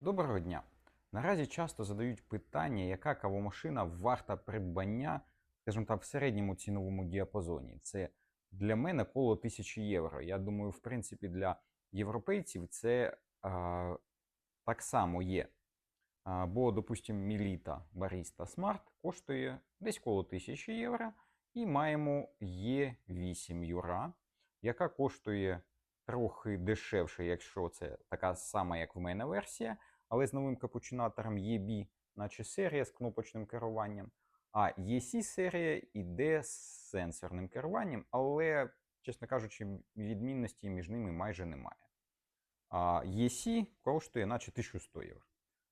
Доброго дня! Наразі часто задають питання, яка кавомашина варта придбання, скажімо так, в середньому ціновому діапазоні. Це для мене коло 1000 євро. Я думаю, в принципі, для європейців це а, так само є. А, бо, допустимо, Міліта Barista Smart коштує десь коло 1000 євро. І маємо Є8 Юра, яка коштує трохи дешевше, якщо це така сама, як в мене версія, але з новим капучинатором EB, наче серія з кнопочним керуванням. А EC серія йде з сенсорним керуванням, але, чесно кажучи, відмінності між ними майже немає. А EC коштує наче 1100 євро.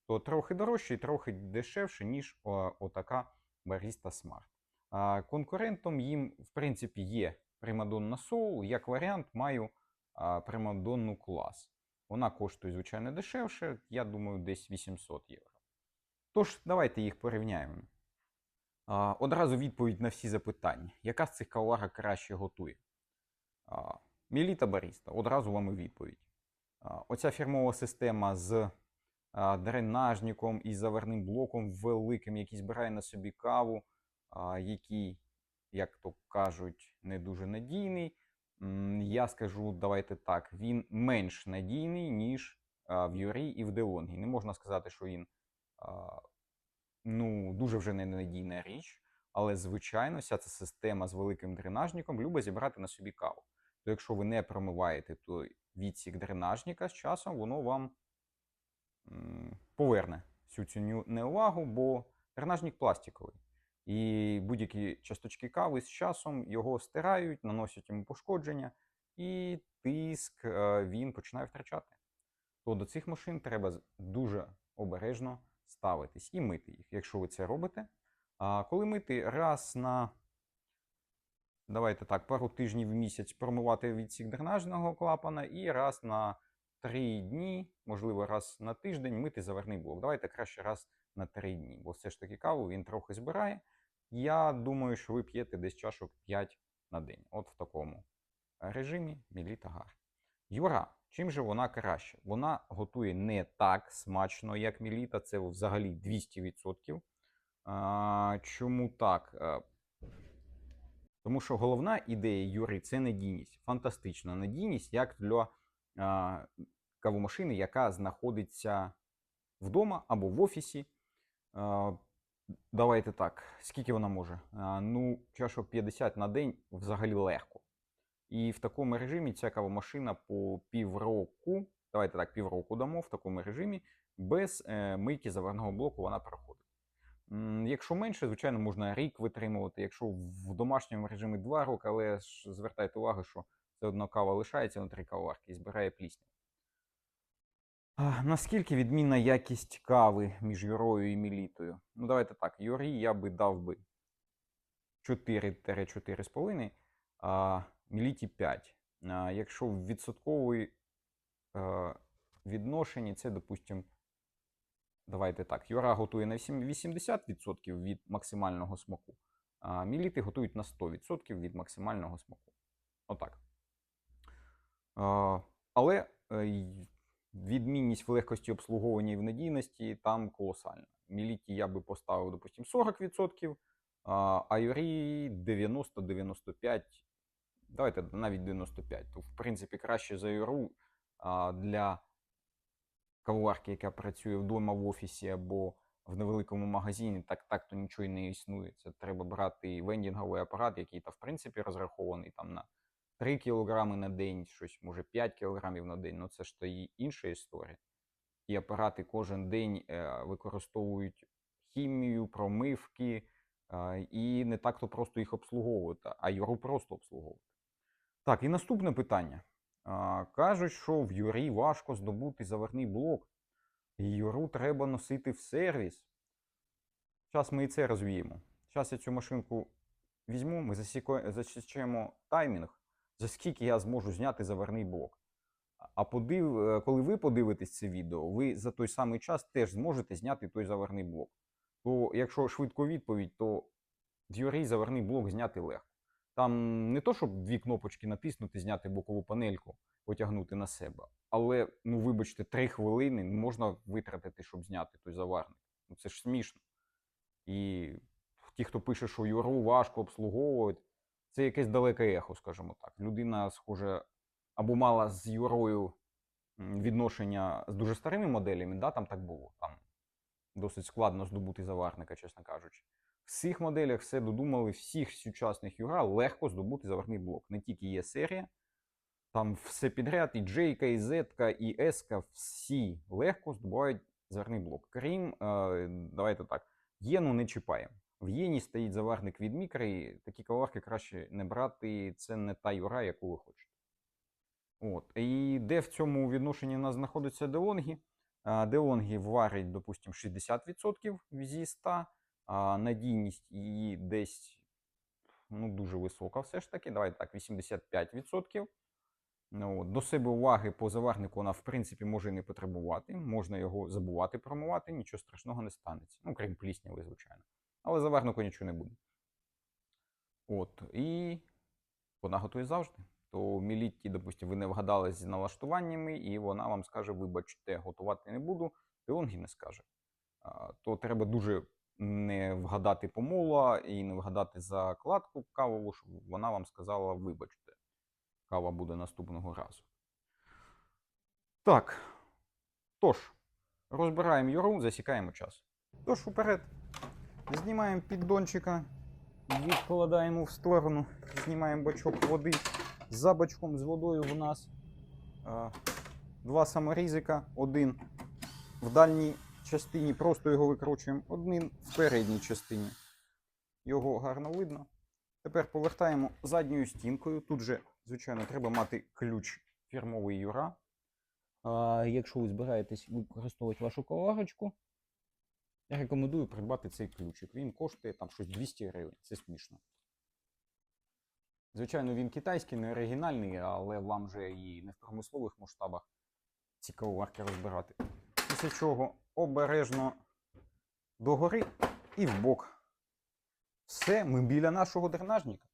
То трохи дорожче і трохи дешевше, ніж о, отака Barista Smart. А, конкурентом їм, в принципі, є Primadonna Soul. Як варіант, маю Primadonna клас. Вона коштує, звичайно, дешевше, я думаю, десь 800 євро. Тож, давайте їх порівняємо. Одразу відповідь на всі запитання. Яка з цих кавоварок краще готує? Міліта Баріста. Одразу вам і відповідь. Оця фірмова система з дренажником і заварним блоком великим, який збирає на собі каву, який, як то кажуть, не дуже надійний. Я скажу, давайте так, він менш надійний, ніж в Юрі і в Делонгі. Не можна сказати, що він ну, дуже вже ненадійна річ, але, звичайно, вся ця система з великим дренажником любить зібрати на собі каву. То якщо ви не промиваєте той відсік дренажника з часом, воно вам поверне всю цю неувагу, бо дренажник пластиковий. І будь-які часточки кави з часом його стирають, наносять йому пошкодження, і тиск е, він починає втрачати. То до цих машин треба дуже обережно ставитись і мити їх, якщо ви це робите. А коли мити раз на давайте так, пару тижнів в місяць промивати відсік дренажного клапана і раз на три дні, можливо, раз на тиждень мити заварний блок. Давайте краще раз на три дні, бо все ж таки каву він трохи збирає. Я думаю, що ви п'єте десь чашок 5 на день. От в такому режимі Міліта Гар. Юра, чим же вона краще? Вона готує не так смачно, як Міліта, це взагалі 200%. А, чому так? Е, Тому що головна ідея Юри це надійність. Фантастична надійність, як для а, кавомашини, яка знаходиться вдома або в офісі. А, давайте так, скільки вона може? А, ну, чашок 50 на день взагалі легко. І в такому режимі ця кавомашина по півроку, давайте так, півроку дамо в такому режимі, без е, мийки заварного блоку вона проходить. Якщо менше, звичайно, можна рік витримувати. Якщо в домашньому режимі 2 роки, але ж звертайте увагу, що все одно кава лишається внутрі кавоварки і збирає плісню. Наскільки відмінна якість кави між Юрою і Мілітою? Ну, давайте так. Юрі я би дав би 4-4,5, а Міліті 5. А, Якщо в відсотковій відношенні, це, допустимо, давайте так. Юра готує на 80% від максимального смаку, а Міліти готують на 100% від максимального смаку. Отак. Але е, відмінність в легкості обслуговування і в надійності там колосальна. Міліті я би поставив, допустимо, 40%, а а 90-95%. Давайте навіть 95%. То, в принципі, краще за Юру для кавоварки, яка працює вдома в офісі або в невеликому магазині, так так то нічого і не існує. Це треба брати вендінговий апарат, який та в принципі розрахований там на 3 кілограми на день, щось може 5 кілограмів на день. Ну це ж то і інша історія. І апарати кожен день е, використовують хімію, промивки, е, і не так то просто їх обслуговувати, а його просто обслуговувати. Так, і наступне питання. Кажуть, що в Юрі важко здобути заварний блок, і Юру треба носити в сервіс. Зараз ми і це розвіємо. Зараз я цю машинку візьму, ми засічемо таймінг, за скільки я зможу зняти заварний блок. А- подив... е, коли ви подивитесь це відео, ви за той самий час теж зможете зняти той заварний блок. То, якщо швидко відповідь, то в Юрі заварний блок зняти легко. Там не то, щоб дві кнопочки натиснути, зняти бокову панельку потягнути на себе. Але, ну вибачте, 3 хвилини можна витратити, щоб зняти той заварник. Ну це ж смішно. І ті, хто пише, що Юру важко обслуговувати, це якесь далеке ехо, скажімо так. Людина, схоже, або мала з Юрою відношення з дуже старими моделями, да, там так було. Там досить складно здобути заварника, чесно кажучи. В всіх моделях все додумали, всіх сучасних Юра легко здобути заварний блок. Не тільки є серія, там все підряд, і J, і Z, і S, всі легко здобувають заварний блок. Крім, е, давайте так, єну не чіпаємо. В єні стоїть заварник від мікри, такі каварки краще не брати, це не та юра, яку ви хочете. От. І де в цьому відношенні у нас знаходяться делонги? Делонги варять, допустимо, 60% зі 100, а надійність її десь ну, дуже висока все ж таки. Давайте так, 85%. Ну. До себе уваги по заварнику вона, в принципі, може і не потребувати. Можна його забувати промивати, нічого страшного не станеться. Ну, крім плісняви, звичайно. Але заварнику нічого не буде. От. І вона готує завжди. То в Мілітті, допустимо, ви не вгадали з налаштуваннями, і вона вам скаже: вибачте, готувати не буду, Теонгі не скаже. То треба дуже не вгадати помола і не вгадати закладку кавову, щоб вона вам сказала, вибачте, кава буде наступного разу. Так. Тож, розбираємо юру, засікаємо час. Тож, уперед. Знімаємо піддончика, відкладаємо в сторону, знімаємо бачок води. За бачком з водою в нас а, два саморізика, один в дальній частині, просто його викручуємо, один в передній частині. Його гарно видно. Тепер повертаємо задньою стінкою. Тут же, звичайно, треба мати ключ фірмовий Юра. А, якщо ви збираєтесь використовувати вашу коварочку, я рекомендую придбати цей ключик. Він коштує там щось 200 гривень. Це смішно. Звичайно, він китайський, не оригінальний, але вам же і не в промислових масштабах ці кавоварки розбирати. Після чого обережно догори і вбок. Все, ми біля нашого дренажника.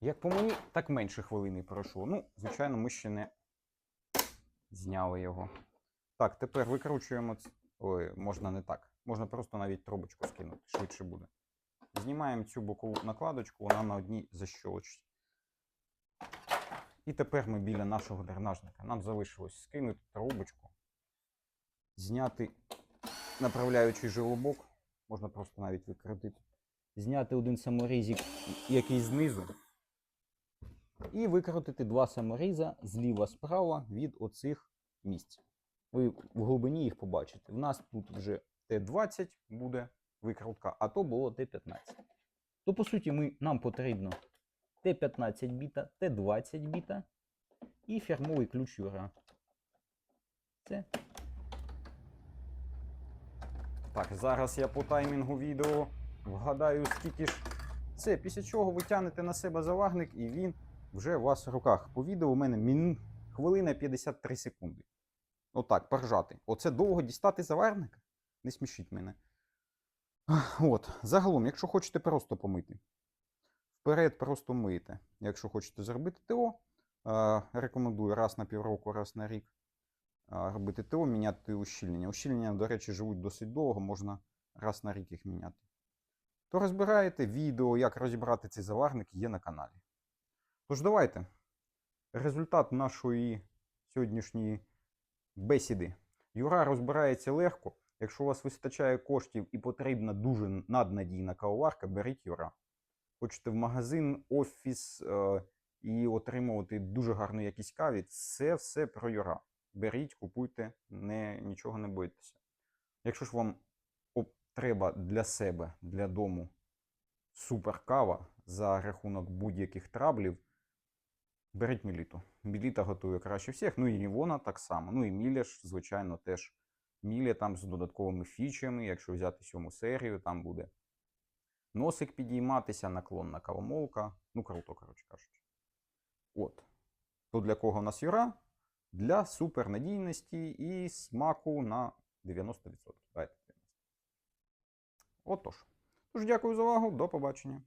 Як по мені, так менше хвилини пройшло. Ну, звичайно, ми ще не зняли його. Так, тепер викручуємо. Ой, можна не так. Можна просто навіть трубочку скинути, швидше буде. Знімаємо цю бокову накладочку, вона на одній защолочці. І тепер ми біля нашого дренажника. Нам залишилось скинути трубочку, зняти направляючий жилобок, можна просто навіть викрутити. Зняти один саморізик, який знизу, і викрутити два саморіза зліва-справа від оцих місць. Ви в глибині їх побачите. В нас тут вже Т20 буде викрутка, а то було Т15. То, по суті, ми, нам потрібно Т15 біта, Т20 біта і фірмовий ключ Юра. Це. Так, зараз я по таймінгу відео вгадаю, скільки ж це. Після чого ви тягнете на себе завагник, і він вже у вас в руках. По відео у мене мін... хвилина 53 секунди. Отак, поржати. Оце довго дістати заварника? Не смішіть мене. От, загалом, якщо хочете просто помити, вперед просто мийте. Якщо хочете зробити ТО, рекомендую раз на півроку, раз на рік робити ТО, міняти ущільнення. Ущільнення, до речі, живуть досить довго, можна раз на рік їх міняти. То розбираєте відео, як розібрати цей заварник, є на каналі. Тож давайте. Результат нашої сьогоднішньої бесіди. Юра розбирається легко. Якщо у вас вистачає коштів і потрібна дуже наднадійна кавоварка, беріть Юра. Хочете в магазин, офіс е, і отримувати дуже гарну якість каві, це все про Юра. Беріть, купуйте, не, нічого не бойтеся. Якщо ж вам треба для себе, для дому супер кава за рахунок будь-яких траблів, беріть Міліту. Міліта готує краще всіх. Ну і Івона так само. Ну і Міля ж, звичайно, теж. Міля там з додатковими фічами. Якщо взяти сьому серію, там буде носик підійматися, наклонна кавомолка. Ну, круто, коротше кажучи. От. То для кого в нас Юра? Для супернадійності і смаку на 90%. Давайте Отож. Тож, дякую за увагу, до побачення.